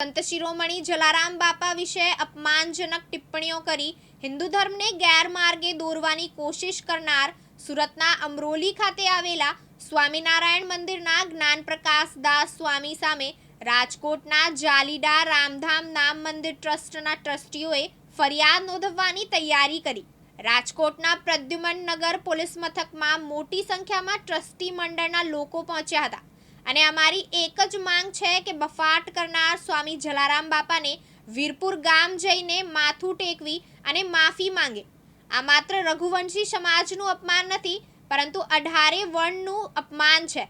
સંત શિરોમણી જલારામ બાપા વિશે અપમાનજનક ટિપ્પણીઓ કરી હિન્દુ ધર્મને ગેરમાર્ગે દોરવાની કોશિશ કરનાર સુરતના અમરોલી ખાતે આવેલા સ્વામિનારાયણ મંદિરના જ્ઞાનપ્રકાશ દાસ સ્વામી સામે રાજકોટના જાલીડા રામધામ નામ મંદિર ટ્રસ્ટના ટ્રસ્ટીઓએ ફરિયાદ નોંધવવાની તૈયારી કરી. રાજકોટના પ્રદ્યુમન નગર પોલીસ મથકમાં મોટી સંખ્યામાં ટ્રસ્ટી મંડળના લોકો પહોંચ્યા હતા. અને અમારી એક જ માંગ છે કે બફાટ કરનાર સ્વામી જલારામ બાપાને વીરપુર ગામ જઈને માથું ટેકવી અને માફી માંગે. આ માત્ર રઘુવંશી સમાજનું અપમાન નથી, પરંતુ અઢારે વર્ણનું અપમાન છે.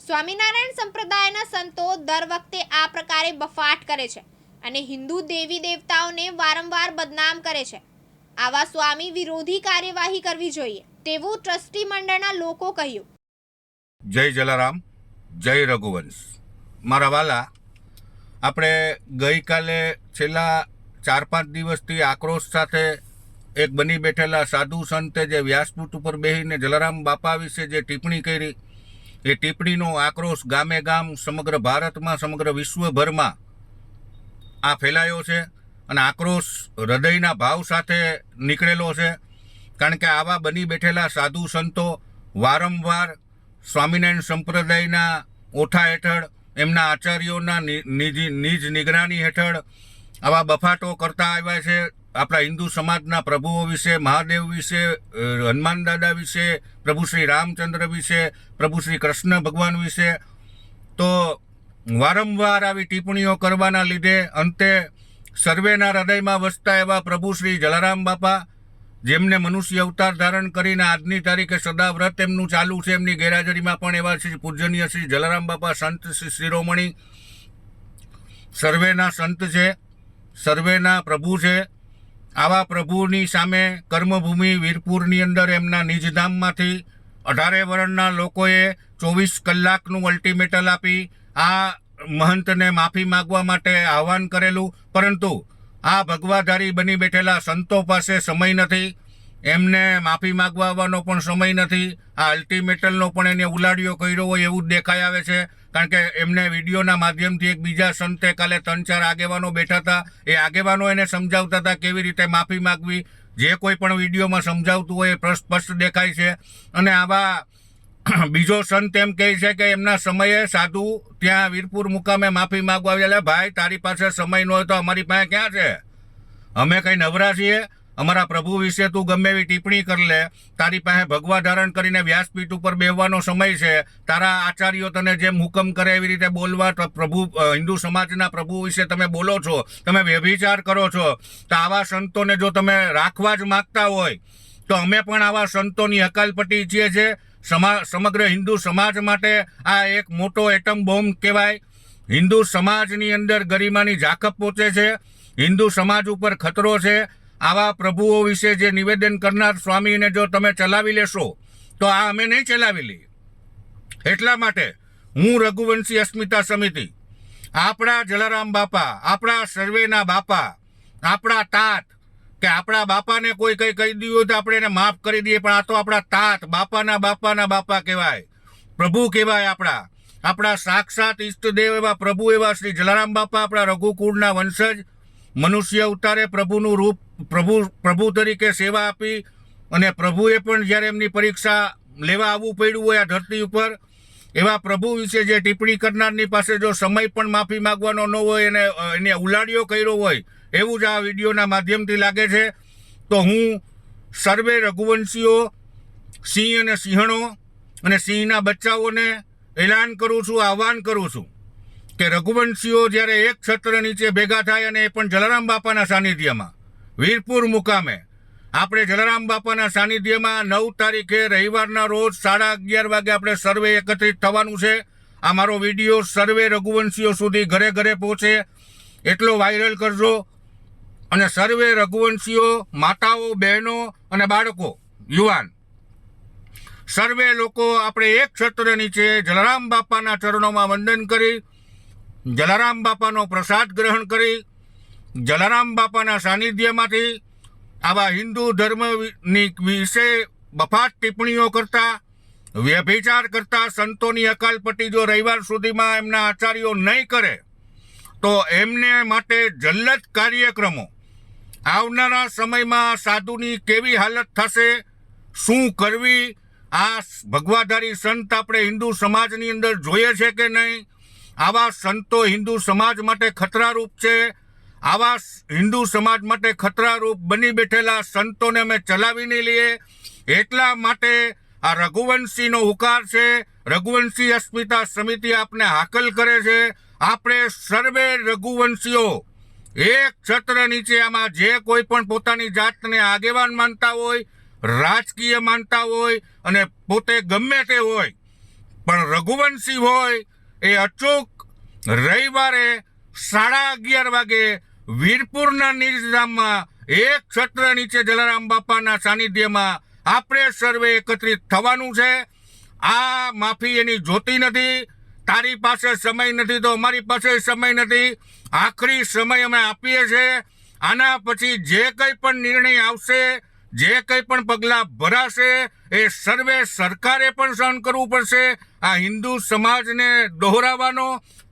સ્વામિનારાયણ સંપ્રદાયના સંતો દર વખતે આ પ્રકારે બફાટ કરે છે અને હિન્દુ દેવી દેવતાઓને વારંવાર બદનામ કરે છે. આવા સ્વામી વિરોધી કાર્યવાહી કરવી જોઈએ, તેવું ટ્રસ્ટી મંડળના લોકો કહ્યું. જય જલારામ. જય રઘુવંશ. મારા વાલા, આપણે ગઈકાલે છેલ્લા ચાર પાંચ દિવસથી આક્રોશ સાથે એક બની બેઠેલા સાધુ સંતે જે વ્યાસપૂત ઉપર બેહીને જલારામ બાપા વિશે જે ટિપ્પણી કરી, એ ટિપ્પણીનો આક્રોશ ગામે ગામ સમગ્ર ભારતમાં, સમગ્ર વિશ્વભરમાં આ ફેલાયો છે અને આક્રોશ હૃદયના ભાવ સાથે નીકળેલો છે. કારણ કે આવા બની બેઠેલા સાધુ સંતો વારંવાર સ્વામિનારાયણ સંપ્રદાયના ઓઠા હેઠળ, એમના આચાર્યોના નિજ નિગરાની હેઠળ આવા બફાટો કરતા આવ્યા છે. આપણા હિન્દુ સમાજના પ્રભુઓ વિશે, મહાદેવ વિશે હનુમાન દાદા વિશે, પ્રભુ શ્રી રામચંદ્ર વિશે, પ્રભુ શ્રી કૃષ્ણ ભગવાન વિશે. તો વારંવાર આવી ટિપ્પણીઓ કરવાના લીધે અંતે સર્વેના હૃદયમાં વસતા એવા પ્રભુ શ્રી જલારામ બાપા જેમને મનુષ્ય અવતાર ધારણ કરીને આજની તારીખે સદા વ્રત એમનું ચાલુ છે, એમની ગેરહાજરીમાં પણ એવા શ્રી પૂજનીય શ્રી જલારામ બાપા, સંત શ્રી શિરોમણી, સર્વેના સંત છે, સર્વેના પ્રભુ છે. આવા પ્રભુની સામે કર્મભૂમિ વીરપુરની અંદર એમના નિજધામમાંથી અઢારે વર્ણના લોકોએ ચોવીસ કલાકનું અલ્ટિમેટલ આપી આ મહંતને માફી માગવા માટે આહવાન કરેલું. પરંતુ આ ભગવાધારી બની બેઠેલા સંતો પાસે સમય નથી, એમને માફી માગવા આવવાનો પણ સમય નથી, આ અલ્ટિમેટલનો પણ એને ઉલાડિયો કર્યો હોય એવું જ દેખાઈ આવે છે, કારણ કે એમને વિડીયોના માધ્યમથી એક બીજા સંતે કાલે ત્રણ ચાર આગેવાનો બેઠા હતા, એ આગેવાનો એને સમજાવતા હતા કેવી રીતે માફી માગવી, જે કોઈ પણ વિડીયોમાં સમજાવતું હોય એ સ્પષ્ટ દેખાય છે, અને આવા બીજો સંત એમ કહે છે કે એમના સમયે સાધુ ત્યાં વીરપુર મુકામે માફી માગવા આવ્યા ભાઈ, તારી પાસે સમય ન હોય તો અમારી પાસે ક્યાં છે? અમે કંઈ નવરા છીએ? અમારા પ્રભુ વિશે તું ગમે એવી ટિપ્પણી કરી લે. તારી પાસે ભગવા ધારણ કરીને વ્યાસપીઠ ઉપર બેહવાનો સમય છે. તારા આચાર્યો તને જેમ હુકમ કરે એવી રીતે બોલવા તો પ્રભુ હિન્દુ સમાજના પ્રભુ વિશે તમે બોલો છો. તમે વ્યભિચાર કરો છો. તો આવા સંતોને જો તમે રાખવા જ માગતા હોય, તો અમે પણ આવા સંતોની હકાલપટ્ટી ઈચ્છીએ છીએ. સમા, સમગ્ર હિન્દુ સમાજ માટે આ એક મોટો એટમ બોમ્બ કહેવાય. હિન્દુ સમાજની અંદર ગરિમાની ઝાકપ પહોંચે છે. હિન્દુ સમાજ ઉપર ખતરો છે. આવા પ્રભુઓ વિશે જે નિવેદન કરનાર સ્વામીને જો તમે ચલાવી લેશો, તો આ અમે નહીં ચલાવી લઈએ. એટલા માટે હું રઘુવંશી અસ્મિતા સમિતિ, આપણા જલારામ બાપા, આપણા સર્વેના બાપા, આપણા તાત કે આપણા બાપાને કોઈ કઈ કહી દીધું તો આપણે એને માફ કરી દઈએ, પણ આ તો આપણા તાત, બાપાના બાપાના બાપા કહેવાય. પ્રભુ કહેવાય આપણા. આપણા સાક્ષાત ઈષ્ટદેવ એવા પ્રભુ એવા શ્રી જલારામ બાપા આપણા રઘુકુળના વંશજ. મનુષ્ય અવતારે પ્રભુનું રૂપ, પ્રભુ પ્રભુ તરીકે સેવા આપી અને પ્રભુએ પણ જ્યારે એમની પરીક્ષા લેવા આવવું પડ્યું હોય આ ધરતી ઉપર, એવા પ્રભુ વિશે જે ટિપ્પણી કરનારની પાસે જો સમય પણ માફી માંગવાનો ન હોય એને એને ઉલાડિયો કર્યો હોય એવું જ આ વિડીયોના માધ્યમથી લાગે છે. તો હું સર્વે રઘુવંશીઓ, સિંહ અને સિંહણો અને સિંહના બચ્ચાઓને એલાન કરું છું, આહવાન કરું છું કે રઘુવંશીઓ જ્યારે એક છત્ર નીચે ભેગા થાય અને એ પણ જલારામ બાપાના સાનિધ્યમાં, વીરપુર મુકામે. આપણે જલારામ બાપાના સાનિધ્યમાં નવ તારીખે રવિવારના રોજ સાડા અગિયાર વાગે આપણે સર્વે એકત્રિત થવાનું છે. આ મારો વીડિયો સર્વે રઘુવંશીઓ સુધી ઘરે ઘરે પહોંચે. એટલો વાયરલ કરજો. અને સર્વે રઘુવંશીઓ, માતાઓ, બહેનો અને બાળકો, યુવાન. સર્વે લોકો આપણે એક છત્ર નીચે જલારામ બાપાના ચરણોમાં વંદન કરી, જલારામ બાપાનો પ્રસાદ ગ્રહણ કરી, જલારામ બાપાના સાનિધ્યમાંથી આવા હિન્દુ ધર્મની વિશે બફાટ ટિપ્પણીઓ કરતા, વ્યભિચાર કરતા સંતોની અકાલપટ્ટી જો રવિવાર સુધીમાં એમના આચાર્યો નહીં કરે, તો એમને માટે જલ્લત કાર્યક્રમો આવનારા સમયમાં સાધુની કેવી હાલત થશે? શું કરવી? આ ભગવાધારી સંત આપણે હિન્દુ સમાજની અંદર જોઈએ છે કે નહીં? આવા સંતો હિન્દુ સમાજ માટે ખતરારૂપ છે? આવા હિન્દુ સમાજ માટે ખતરારૂપ બની બેઠેલા સંતોને અમે ચલાવી નહીં લઈએ? એટલા માટે આ રઘુવંશીનો હુકાર છે? રઘુવંશી અસ્મિતા સમિતિ આપને હાકલ કરે છે? આપણે સર્વે રઘુવંશીઓ એક છત્ર નીચે આમાં જે કોઈ પણ પોતાની જાતને આગેવાન માનતા હોય, રાજકીય માનતા હોય અને પોતે ગમે તે હોય, પણ રઘુવંશી હોય, એ અચૂક રવિવારે સાડા અગિયાર વાગે વીરપુરના નિર્ધામમાં એક છત્ર નીચે જલારામ બાપાના સાનિધ્યમાં આપણે સર્વે એકત્રિત થવાનું છે. આ માફી એની જોતી નથી. તારી પાસે સમય નથી તો અમારી પાસે સમય નથી. આખરી સમય અમે આપીએ છીએ આના પછી જે કંઈ પણ નિર્ણય આવશે, જે કંઈ પણ પગલાં ભરાશે, એ સર્વે સરકારે પણ સહન કરવું પડશે. આ હિન્દુ સમાજને દોહરાવવાનો,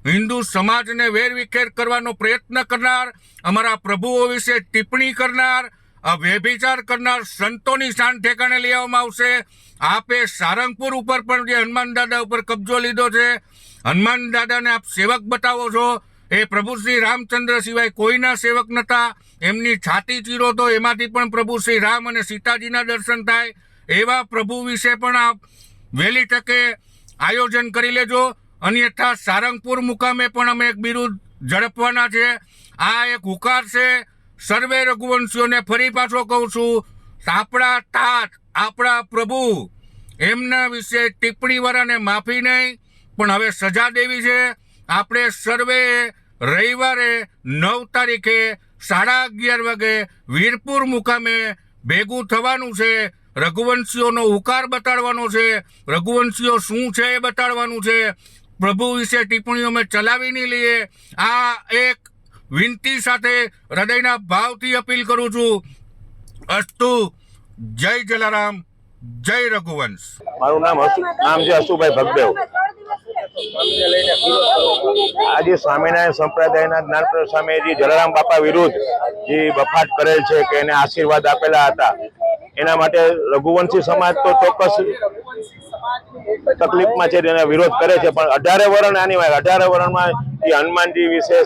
હિન્દુ સમાજને વેરવિખેર કરવાનો પ્રયત્ન કરનાર, અમારા પ્રભુઓ વિશે ટિપ્પણી કરનાર, આ વ્યભિચાર કરનાર સંતોની શાન ઠેકાણે લઈ આવવામાં આવશે. આપે સારંગપુર ઉપર પણ જે હનુમાન દાદા ઉપર કબજો લીધો છે. હનુમાન દાદાને આપ સેવક બતાવો છો. એ પ્રભુ શ્રી રામચંદ્ર સિવાય કોઈના સેવક નતા. એમની છાતી ચીરો તો એમાંથી પણ પ્રભુ શ્રી રામ અને સીતાજીના દર્શન થાય. એવા પ્રભુ વિશે પણ આપ વહેલી તકે આયોજન કરી લેજો. અન્યથા સારંગપુર મુકામે પણ અમે એક બિરુદ ઝડપવાના છે. આ એક હુકાર છે. સર્વે રઘુવંશીઓને ફરી પાછો કહું છું, આપણા તાત, આપણા પ્રભુ. એમના વિશે ટિપ્પણીવાળાને માફી નહીં. પણ હવે સજા દેવી છે. આપણે સર્વે રવિવારે નવ તારીખે સાડા અગિયાર વાગે વીરપુર મુકામે ભેગું થવાનું છે. રઘુવંશીઓનો હુકાર બતાડવાનો છે. રઘુવંશીઓ શું છે એ બતાડવાનું છે. પ્રભુ વિશે ટિપ્પણીઓ અમે ચલાવી નહીં લઈએ. આ એક વિનંતી સાથે હૃદયના ભાવથી અપીલ કરું છું. અસ્તુ, જય જલારામ, જય રઘુવંશ. મારું નામ નામ છે અશુભાઈ ભગદેવ. આજે સ્વામિનારાયણ સંપ્રદાયના જ્ઞાનપ્રદ સ્વામી જલારામ બાપા વિરુદ્ધ જે બફાટ કરેલ છે કે એને આશીર્વાદ આપેલા હતા, એના માટે રઘુવંશી સમાજ તો ચોક્કસ તકલીફમાં છે, એના વિરોધ કરે છે, પણ અઢારે વર્ણ આની વાત, અઢારે વર્ણમાં જે હનુમાનજી વિશે,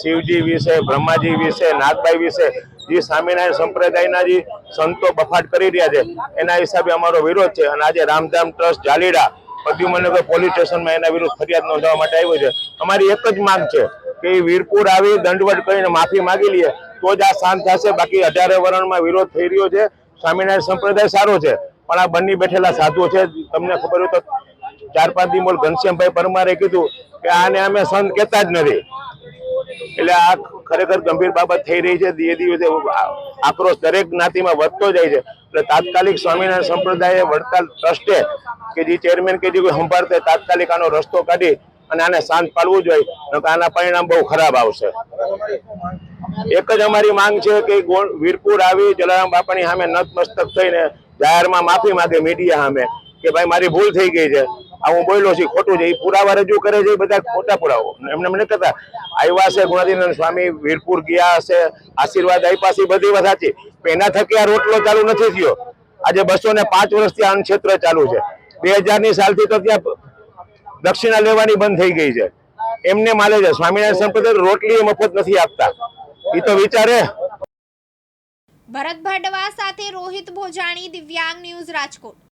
શિવજી વિશે, બ્રહ્માજી વિશે, નાગભાઈ વિશે જે સ્વામિનારાયણ સંપ્રદાયના જે સંતો બફાટ કરી રહ્યા છે, એના હિસાબે અમારો વિરોધ છે, અને આજે રામધામ ટ્રસ્ટ જાલીડા પ્રદ્યુમનગર પોલીસ સ્ટેશનમાં એના વિરુદ્ધ ફરિયાદ નોંધવા માટે આવ્યો છે. અમારી એક જ માંગ છે કે વીરપુર આવી દંડવટ કરીને માફી માગી લઈએ, તો જ આ શાંત થશે. બાકી અઢારે વરણમાં વિરોધ થઈ રહ્યો છે. સ્વામિનારાયણ સંપ્રદાય સારો છે, પણ આ બંને બેઠેલા સાધુ છે. તમને ખબર હોય તો ચાર પાંચ દી મોલ ઘનશ્યામભાઈ પરમારે કીધું કે આને અમે સંત કહેતા જ નથી. એટલે આ ખરેખર ગંભીર બાબત થઈ રહી છે. ધીરે ધીરે આક્રોશ દરેક જ્ઞાતિમાં વધતો જાય છે. એટલે તાત્કાલિક સ્વામિનારાયણ સંપ્રદાય વડતાલ ટ્રસ્ટે કે જે ચેરમેન કે જે કોઈ સંભાળતે તાત્કાલિક આનો રસ્તો કાઢી અને આને શાંત પાડવું જોઈએ. આના પરિણામ બહુ ખરાબ આવશે. એક જ અમારી માંગ છે કે વીરપુર આવી, જલારામ બાપાની સામે નતમસ્તક થઈને જાહેરમાં માફી માંગે મીડિયા સામે કે ભાઈ મારી ભૂલ થઈ ગઈ છે. આ હું બોલ્યો છું, ખોટું છે, એ પુરાવા રજૂ કરે છે, એ બધા ખોટા પુરાવો. એમને મને કહેતા, આવ્યા છે ગુણાધીનંદ સ્વામી, વીરપુર ગયા હશે, આશીર્વાદ આપ્યા છે બધી વાત સાચી. એના થકી આ રોટલો ચાલુ નથી થયો. આજે બસો ને પાંચ વર્ષથી આ ક્ષેત્ર ચાલુ છે. બે હજારની સાલથી તો ત્યાં દક્ષિણા લેવાની બંધ થઈ ગઈ છે. એમને માલે છે. સ્વામિનારાયણ સંપ્રદાય રોટલી મફત નથી આપતા. એ તો વિચારે. ભરત ભડવા સાથે રોહિત ભોજાણી, દિવ્યાંગ ન્યૂઝ રાજકોટ.